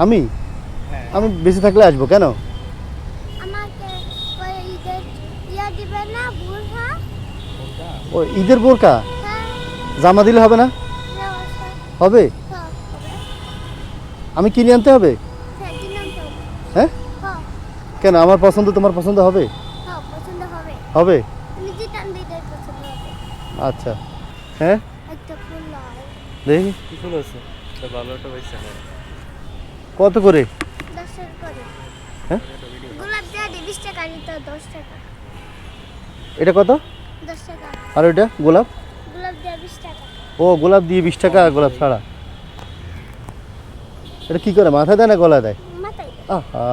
আমি? হ্যাঁ। আমি বেঁচে থাকলে আসব কেন? ও ঈদের বোরকা হ্যাঁ। জামা দিলে হবে না? হবে? হ্যাঁ আমি কিনে আনতে হবে? হ্যাঁ হ্যাঁ? হ্যাঁ কেন আমার পছন্দ তোমার পছন্দ হবে? হ্যাঁ হবে। হবে? তুমি যেটা দিতে পছন্দ হবে। আচ্ছা। হ্যাঁ? একটা ফুল লাও দেখি। কি ফুল আছে ভালো একটা কত করে? হ্যাঁ? এটা কত? আর ওইটা গোলাপ? ও গোলাপ দিয়ে বিশ টাকা আর গোলাপ ছাড়া। এটা কি করে মাথায় দেয় না গলা দেয়? আহা।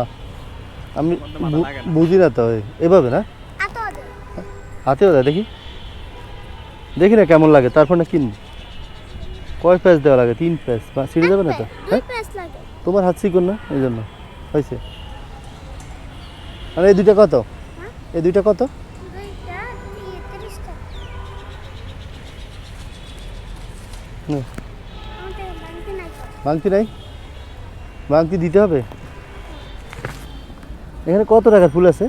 আমি মাথা। বুঝি না তো এভাবে না? হাতেও দেয় দেখি। দেখি না কেমন লাগে তারপর না কিনবি কয় প্যাচ দেওয়া লাগে? তিন প্যাচ বা ছিঁড়ে যাবে না তো? হ্যাঁ? তোমার হাত শিখুন না? এই জন্য। হয়েছে। আর এই দুইটা কত? এই দুইটা কত? আমাদের নাই তো। ভাঙতি নাই? ভাঙতি দিতে হবে? এখানে কত টাকার ফুল আছে।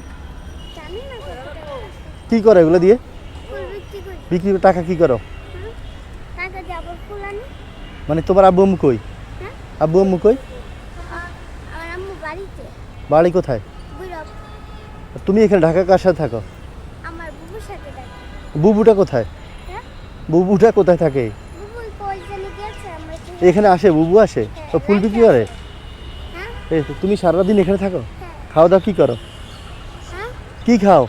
কি করো এগুলো দিয়ে? বিক্রি করে টাকা কি করো? মানে তোমার আব্বু আম্মু কই? হ্যাঁ? আব্বু আম্মু কই? বাড়িতে। বাড়ি কোথায়? তুমি এখানে ঢাকা কার সাথে থাকো? আমার বুবুর সাথে থাকে। বুবুটা কোথায়? হ্যাঁ? বুবুটা কোথায় থাকে? বুবু পয়সানে গেছে আমরা কি এখানে আসে বুবু আসে? ও ফুল বিক্রি করে? হ্যাঁ? এই তো তুমি সারাদিন এখানে থাকো? হ্যাঁ। খাওয়া দাওয়া কি করো? হ্যাঁ? কি খাও?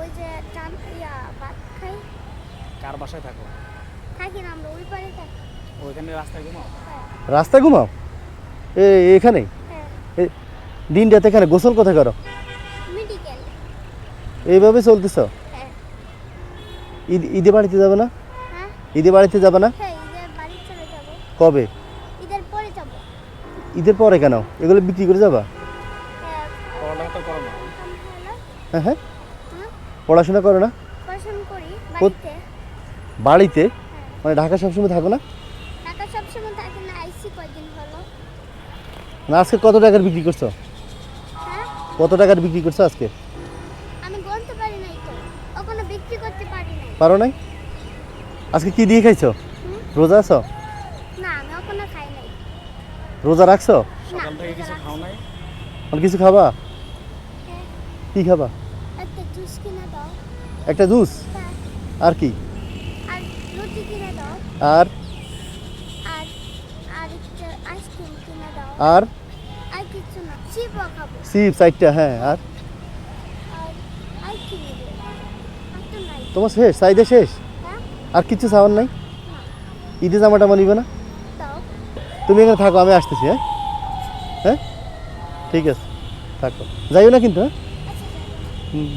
ওই যে চান ভাত খাই। কার বাসায় থাকো? থাকি না আমরা ওই পারে থাকি ওইখানে রাস্তায় ঘুমাও? হ্যাঁ। রাস্তায় ঘুমাও? এ এখানে হ্যাঁ দিন রাত এখানে গোসল কোথায় করো? এইভাবে চলতেছ? হ্যাঁ। ঈদ ঈদে বাড়িতে যাবে না? হ্যাঁ। ঈদে বাড়িতে যাবে না? হ্যাঁ কবে? ঈদের পরে যাব। কেন? এগুলো বিক্রি করে যাবা? হ্যাঁ। হ্যাঁ পড়াশোনা করো না? পড়াশোনা করি কোথ- বাড়িতে। বাড়িতে? মানে ঢাকা সবসময় থাকো না? আজকে কত টাকার বিক্রি করছ? কত টাকার বিক্রি করছ আজকে? আমি বলতে পারি নাই তো। ওখানে বিক্রি করতে পারি নাই। পারো নাই? আজকে কি দিয়ে খাইছো? রোজা আছো? না আমি ওখানে খাই নাই। রোজা রাখছো? সকাল থেকে কিছু খাও নাই? আর কিছু খাবা? হ্যাঁ, কি খাবা? একটা জুস কিনে দাও। একটা জুস? হ্যাঁ। আর কি? আর রুটি কিনে দাও। আর? আর আর একটা আইসক্রিম কিনে দাও। আর আর? হ্যাঁ আর? তোমার শেষ? চাইদে শেষ? হ্যাঁ। আর কিছু চাওয়ার নাই? ঈদে জামা টামা নিবে না? তুমি এখানে থাকো আমি আসতেছি হ্যাঁ? হ্যাঁ? ঠিক আছে থাকো। যাইও না কিন্তু হ্যাঁ? আচ্ছা। হুম।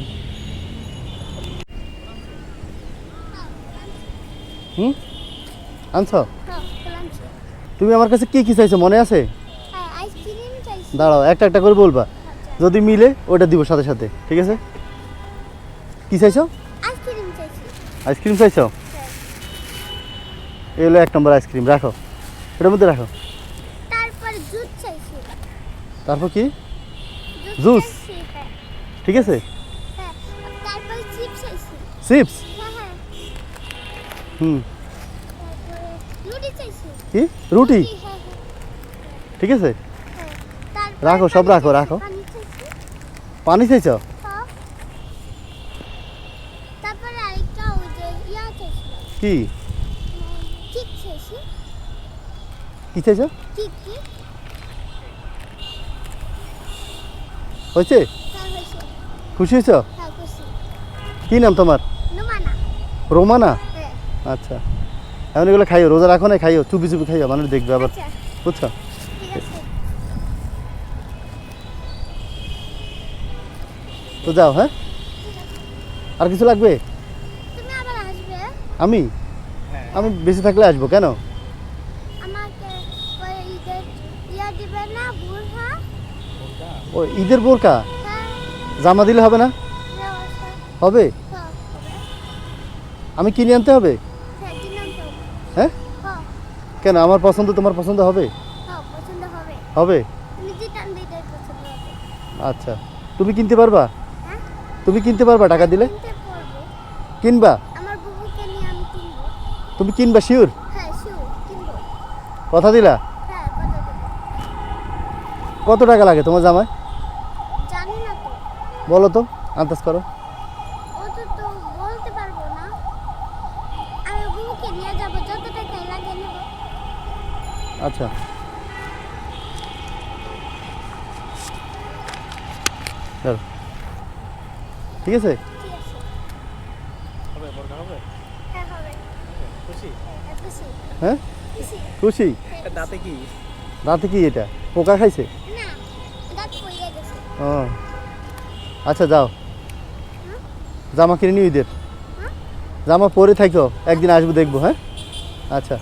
হুম? আনছ? হ্যাঁ তুমি আমার কাছে কি কি চাইছো মনে আছে? দাঁড়াও একটা একটা করে বলবা। যদি মিলে ওটা দিব সাথে সাথে ঠিক আছে? কি চাইছো? আইসক্রিম চাইছো। এই হলো এক নম্বর আইসক্রিম রাখো। এটার মধ্যে রাখো। তারপর কি? জুস হ্যাঁ। ঠিক আছে? হ্যাঁ চিপস হ্যাঁ হুম। কি? রুটি? ঠিক আছে? রাখো, সব রাখো, রাখো। পানি চাইছি? কি? কি চাইছো? হয়েছে? হ্যাঁ খুশি হয়েছো? হ্যাঁ কি নাম তোমার? রোমানা? হ্যাঁ। আচ্ছা। এখন এগুলো খাইও রোজা রাখো না খাইও চুপি চুপি খাইও মানুষ দেখবে আবার। আচ্ছা। বুঝছ? তো যাও হ্যাঁ? আর কিছু লাগবে? তুমি আবার আসবে? আমি? হ্যাঁ। আমি বেশি থাকলে আসব কেন? ইয়া? ও ঈদের বোরকা হ্যাঁ। জামা দিলে হবে না? হবে? হ্যাঁ আমি কিনে আনতে হবে? হ্যাঁ হ্যাঁ? কেন আমার পছন্দ তোমার পছন্দ হবে? হ্যাঁ হবে। হবে? রিটার্ন দিতে পছন্দ হবে। আচ্ছা। তুমি কিনতে পারবা? তুমি কিনতে পারবা টাকা দিলে? কিনবা? তুমি কিনবা শিওর? হ্যাঁ কিনবো। কথা দিলা? হ্যাঁ কত টাকা লাগে তোমার জামায় বলো তো আন্দাজ করো। আচ্ছা। চলো। ঠিক আছে? হ্যাঁ খুশি? হ্যাঁ, খুশি। হ্যাঁ? হ্যাঁ, দাঁতে কি? রাতে কি এটা? পোকা খাইছে? না দাঁত পড়িয়ে গেছে। ও। আচ্ছা যাও। জামা কিনে নিও ঈদের। হ্যাঁ? জামা পরে থাকো একদিন আসব দেখব হ্যাঁ? আচ্ছা।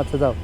আচ্ছা যাও।